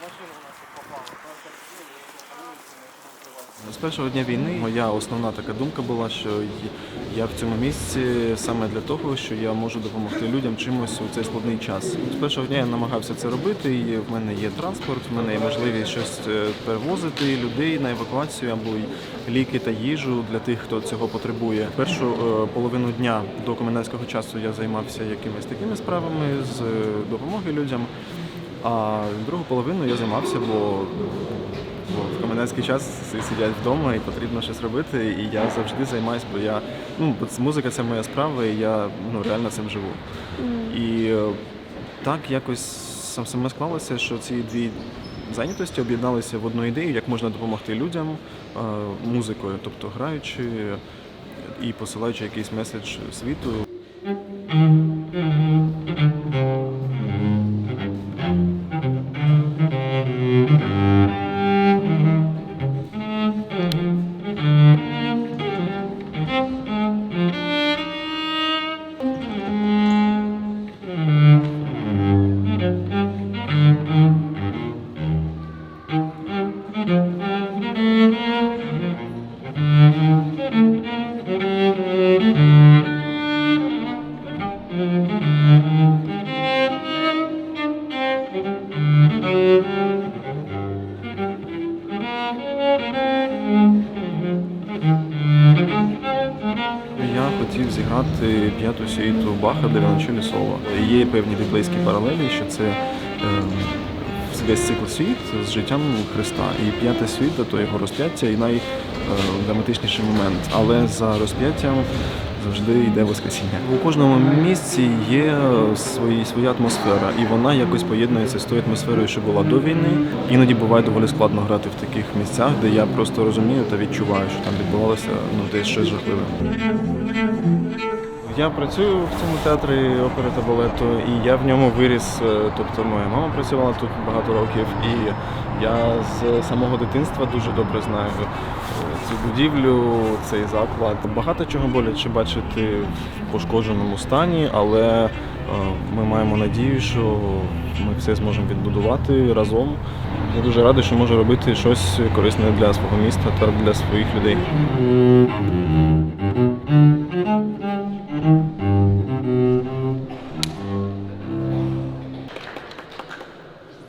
Машина у нас попала. З першого дня війни моя основна така думка була, що я в цьому місці саме для того, що я можу допомогти людям чимось у цей складний час. З першого дня я намагався це робити. і В мене є транспорт, в мене є можливість щось е, перевозити людей на евакуацію або ліки та їжу для тих, хто цього потребує. Першу е, половину дня до комендантського часу я займався якимись такими справами з е, допомоги людям. А другу половину я займався, бо Бо в комендантський час всі сидять вдома і потрібно щось робити. І я завжди займаюся, бо я ну бо музика це моя справа, і я ну реально цим живу. І е, так якось сам саме склалося, що ці дві зайнятості об'єдналися в одну ідею, як можна допомогти людям е, музикою, тобто граючи і посилаючи якийсь меседж світу. Хотів зіграти п'яту сюїту Баха для віолончелі соло. Є певні біблейські паралелі, що це е, весь цикл світ з життям Христа. І п'ята світа то його розп'яття і найдраматичніший момент. Але за розп'яттям завжди йде Воскресіння. У кожному місці є свої, своя атмосфера, і вона якось поєднується з тою атмосферою, що була до війни. Іноді буває доволі складно грати в таких місцях, де я просто розумію та відчуваю, що там відбувалося ну, десь щось жахливе. Я працюю в цьому театрі опери та балету, і я в ньому виріс. е, Тобто моя мама працювала тут багато років, і я з самого дитинства дуже добре знаю е, цю будівлю, цей заклад. Багато чого боляче бачити в пошкодженому стані, але е, ми маємо надію, що ми все зможемо відбудувати разом. Я дуже радий, що можу робити щось корисне для свого міста та для своїх людей.